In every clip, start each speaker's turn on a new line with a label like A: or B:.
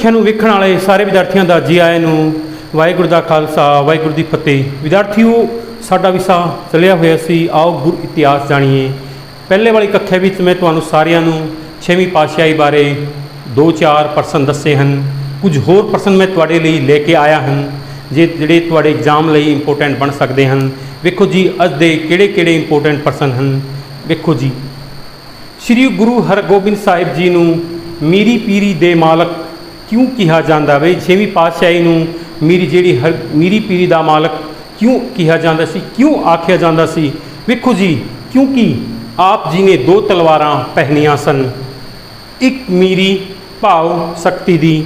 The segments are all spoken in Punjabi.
A: ਸਿੱਖਿਆ ਨੂੰ ਵੇਖਣ ਵਾਲੇ ਸਾਰੇ ਵਿਦਿਆਰਥੀਆਂ ਦਾ ਜੀ ਆਇਆਂ ਨੂੰ ਵਾਹਿਗੁਰੂ ਦਾ ਖਾਲਸਾ, ਵਾਹਿਗੁਰੂ ਦੀ ਫਤਿਹ। ਵਿਦਿਆਰਥੀਓ, ਸਾਡਾ ਵਿਸ਼ਾ ਚੱਲਿਆ ਹੋਇਆ ਸੀ। ਆਓ ਗੁਰ ਇਤਿਹਾਸ ਜਾਣੀਏ। ਪਹਿਲੇ ਵਾਲੀ ਕੱਖੇ ਵਿੱਚ ਮੈਂ ਤੁਹਾਨੂੰ ਸਾਰਿਆਂ ਨੂੰ ਛੇਵੀਂ ਪਾਤਸ਼ਾਹੀ ਬਾਰੇ ਦੋ ਚਾਰ ਪ੍ਰਸ਼ਨ ਦੱਸੇ ਹਨ। ਕੁਝ ਹੋਰ ਪ੍ਰਸਨ ਮੈਂ ਤੁਹਾਡੇ ਲਈ ਲੈ ਕੇ ਆਇਆ ਹਾਂ ਜੇ ਜਿਹੜੇ ਤੁਹਾਡੇ ਐਗਜ਼ਾਮ ਲਈ ਇੰਪੋਰਟੈਂਟ ਬਣ ਸਕਦੇ ਹਨ। ਵੇਖੋ ਜੀ, ਅੱਜ ਦੇ ਕਿਹੜੇ ਕਿਹੜੇ ਇੰਪੋਰਟੈਂਟ ਪਰਸਨ ਹਨ। ਵੇਖੋ ਜੀ। ਸ੍ਰੀ ਗੁਰੂ ਹਰਗੋਬਿੰਦ ਸਾਹਿਬ ਜੀ ਨੂੰ ਮੀਰੀ ਪੀਰੀ ਦੇ ਮਾਲਕ ਕਿਉਂ ਕਿਹਾ ਜਾਂਦਾ ਵੇ? ਛੇਵੀਂ ਪਾਤਸ਼ਾਹੀ ਨੂੰ ਮੀਰੀ ਜਿਹੜੀ ਹਰ, ਮੀਰੀ ਪੀਰੀ ਦਾ ਮਾਲਕ ਕਿਉਂ ਕਿਹਾ ਜਾਂਦਾ ਸੀ? ਕਿਉਂ ਆਖਿਆ ਜਾਂਦਾ ਸੀ? ਵੇਖੋ ਜੀ, ਕਿਉਂਕਿ ਆਪ ਜੀ ਨੇ ਦੋ ਤਲਵਾਰਾਂ ਪਹਿਨੀਆਂ ਸਨ। ਇੱਕ ਮੀਰੀ ਭਾਵ ਸ਼ਕਤੀ ਦੀ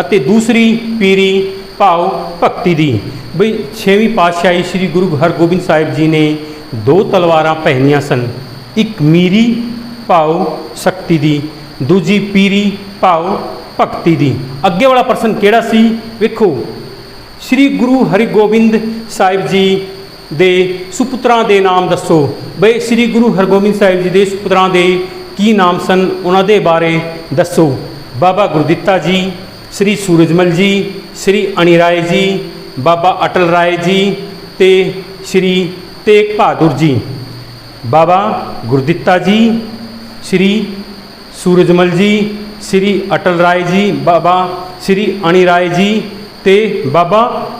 A: ਅਤੇ ਦੂਸਰੀ ਪੀਰੀ ਭਾਵ ਭਗਤੀ ਦੀ। ਬਈ, ਛੇਵੀਂ ਪਾਤਸ਼ਾਹੀ ਸ੍ਰੀ ਗੁਰੂ ਹਰਗੋਬਿੰਦ ਸਾਹਿਬ ਜੀ ਨੇ ਦੋ ਤਲਵਾਰਾਂ ਪਹਿਨੀਆਂ ਸਨ। ਇੱਕ ਮੀਰੀ ਭਾਵ ਸ਼ਕਤੀ ਦੀ, ਦੂਜੀ ਪੀਰੀ ਭਾਵ ਭਗਤੀ ਦੀ। ਅੱਗੇ ਵਾਲਾ ਪ੍ਰਸ਼ਨ ਕਿਹੜਾ ਸੀ? ਵੇਖੋ, ਸ੍ਰੀ ਗੁਰੂ ਹਰਿਗੋਬਿੰਦ ਸਾਹਿਬ ਜੀ ਦੇ ਸੁਪੁੱਤਰਾਂ ਦੇ ਨਾਮ ਦੱਸੋ। ਬਈ, ਸ੍ਰੀ ਗੁਰੂ ਹਰਗੋਬਿੰਦ ਸਾਹਿਬ ਜੀ ਦੇ ਸੁਪੁੱਤਰਾਂ ਦੇ ਕੀ ਨਾਮ ਸਨ? ਉਹਨਾਂ ਦੇ ਬਾਰੇ ਦੱਸੋ। ਬਾਬਾ ਗੁਰਦਿੱਤਾ ਜੀ, ਸ੍ਰੀ ਸੂਰਜਮਲ ਜੀ, ਸ੍ਰੀ ਅਣਿਰਾਏ ਜੀ, ਬਾਬਾ ਅਟਲ ਰਾਏ ਜੀ ਤੇ ਸ੍ਰੀ ਤੇਗ ਬਹਾਦਰ ਜੀ। ਬਾਬਾ ਗੁਰਦਿੱਤਾ ਜੀ, ਸ੍ਰੀ ਸੂਰਜਮਲ ਜੀ ਸ੍ਰੀ ਅਟਲ ਰਾਏ ਜੀ, ਬਾਬਾ ਸ੍ਰੀ ਅਣੀ ਰਾਏ ਜੀ ਤੇ ਬਾਬਾ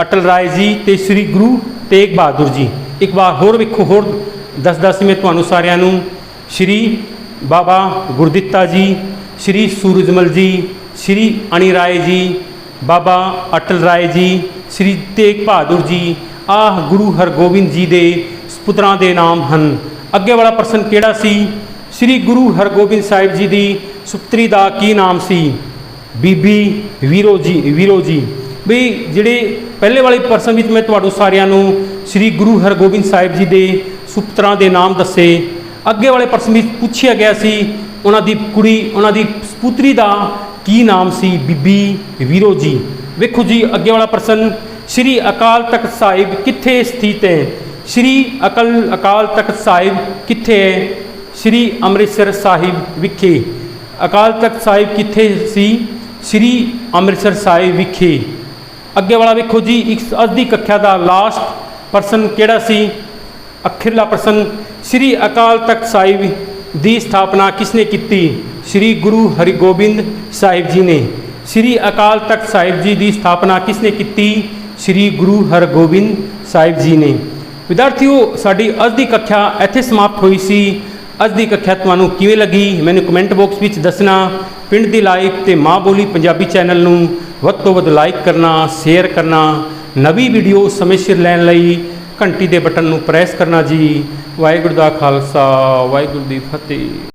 A: ਅਟਲ ਰਾਏ ਜੀ ਤੇ ਸ੍ਰੀ ਗੁਰੂ ਤੇਗ ਬਹਾਦਰ ਜੀ। ਇੱਕ ਵਾਰ ਹੋਰ ਵੇਖੋ, ਹੋਰ ਦੱਸਦਾ ਸੀ ਮੈਂ ਤੁਹਾਨੂੰ ਸਾਰਿਆਂ ਨੂੰ। ਸ੍ਰੀ ਬਾਬਾ ਗੁਰਦਿੱਤਾ ਜੀ, ਸ੍ਰੀ ਸੂਰਜਮਲ ਜੀ, ਸ੍ਰੀ ਅਣੀ ਰਾਏ ਜੀ, ਬਾਬਾ ਅਟਲ ਰਾਏ ਜੀ, ਸ੍ਰੀ ਤੇਗ ਬਹਾਦਰ ਜੀ, ਆਹ ਗੁਰੂ ਹਰਗੋਬਿੰਦ ਜੀ ਦੇ ਪੁੱਤਰਾਂ ਦੇ ਨਾਮ ਹਨ। ਅੱਗੇ ਵਾਲਾ ਪ੍ਰਸ਼ਨ ਕਿਹੜਾ ਸੀ? ਸ੍ਰੀ ਗੁਰੂ ਹਰਗੋਬਿੰਦ ਸਾਹਿਬ ਜੀ ਦੀ ਸੁਪਤਰੀ ਦਾ ਕੀ ਨਾਮ ਸੀ? ਬੀਬੀ ਵੀਰੋ ਜੀ ਵੀਰੋ ਜੀ ਵੀ ਜਿਹੜੇ ਪਹਿਲੇ ਵਾਲੇ ਪ੍ਰਸ਼ਨ ਵਿੱਚ ਮੈਂ ਤੁਹਾਨੂੰ ਸਾਰਿਆਂ ਨੂੰ ਸ੍ਰੀ ਗੁਰੂ ਹਰਗੋਬਿੰਦ ਸਾਹਿਬ ਜੀ ਦੇ ਸੁਪਤਰਾਂ ਦੇ ਨਾਮ ਦੱਸੇ। ਅੱਗੇ ਵਾਲੇ ਪ੍ਰਸ਼ਨ ਵਿੱਚ ਪੁੱਛਿਆ ਗਿਆ ਸੀ, ਉਹਨਾਂ ਦੀ ਕੁੜੀ, ਉਹਨਾਂ ਦੀ ਸੁਪੁੱਤਰੀ ਦਾ ਕੀ ਨਾਮ ਸੀ? ਬੀਬੀ ਵੀਰੋ ਜੀ ਵੇਖੋ ਜੀ, ਅੱਗੇ ਵਾਲਾ ਪ੍ਰਸ਼ਨ, ਸ੍ਰੀ ਅਕਾਲ ਤਖਤ ਸਾਹਿਬ ਕਿੱਥੇ ਸਥਿਤ ਹੈ? ਸ੍ਰੀ ਅਕਲ, ਅਕਾਲ ਤਖਤ ਸਾਹਿਬ ਕਿੱਥੇ ਹੈ? ਸ੍ਰੀ ਅੰਮ੍ਰਿਤਸਰ ਸਾਹਿਬ ਵਿਖੇ। ਅਕਾਲ ਤਖਤ ਸਾਹਿਬ ਕਿੱਥੇ ਸੀ? ਸ੍ਰੀ ਅੰਮ੍ਰਿਤਸਰ ਸਾਹਿਬ ਵਿਖੇ। ਅੱਗੇ ਵਾਲਾ ਵੇਖੋ ਜੀ, ਇੱਕ ਅੱਜ ਦੀ ਕੱਖਿਆ ਦਾ ਲਾਸਟ ਪਰਸਨ ਕਿਹੜਾ ਸੀ? ਅਖੀਰਲਾ ਪ੍ਰਸ਼ਨ ਸ੍ਰੀ ਅਕਾਲ ਤਖਤ ਸਾਹਿਬ ਦੀ ਸਥਾਪਨਾ ਕਿਸਨੇ ਕੀਤੀ? ਸ੍ਰੀ ਗੁਰੂ ਹਰਿਗੋਬਿੰਦ ਸਾਹਿਬ ਜੀ ਨੇ। ਸ੍ਰੀ ਅਕਾਲ ਤਖਤ ਸਾਹਿਬ ਜੀ ਦੀ ਸਥਾਪਨਾ ਕਿਸਨੇ ਕੀਤੀ? ਸ੍ਰੀ ਗੁਰੂ ਹਰਗੋਬਿੰਦ ਸਾਹਿਬ ਜੀ ਨੇ। ਵਿਦਿਆਰਥੀਓ, ਸਾਡੀ ਅੱਜ ਦੀ ਕੱਖਿਆ ਇੱਥੇ ਸਮਾਪਤ ਹੋਈ ਸੀ। ਅੱਜ ਦੀ ਕੱਖਿਆ ਤੁਹਾਨੂੰ ਕਿਵੇਂ ਲੱਗੀ? ਮੈਨੂੰ ਕਮੈਂਟ ਬਾਕਸ ਵਿੱਚ ਦੱਸਣਾ। ਪਿੰਡ ਦੀ ਲਾਈਕ ਤੇ ਮਾਂ ਬੋਲੀ ਪੰਜਾਬੀ ਚੈਨਲ ਨੂੰ ਵੱਧ ਤੋਂ ਵੱਧ ਲਾਈਕ ਕਰਨਾ ਸ਼ੇਅਰ ਕਰਨਾ। ਨਵੀਂ ਵੀਡੀਓ ਸਮੇਂ ਸਿਰ ਲੈਣ ਲਈ ਘੰਟੀ ਦੇ ਬਟਨ ਨੂੰ ਪ੍ਰੈਸ ਕਰਨਾ ਜੀ। ਵਾਹਿਗੁਰੂ ਦਾ ਖਾਲਸਾ, ਵਾਹਿਗੁਰੂ ਦੀ ਫਤਿਹ।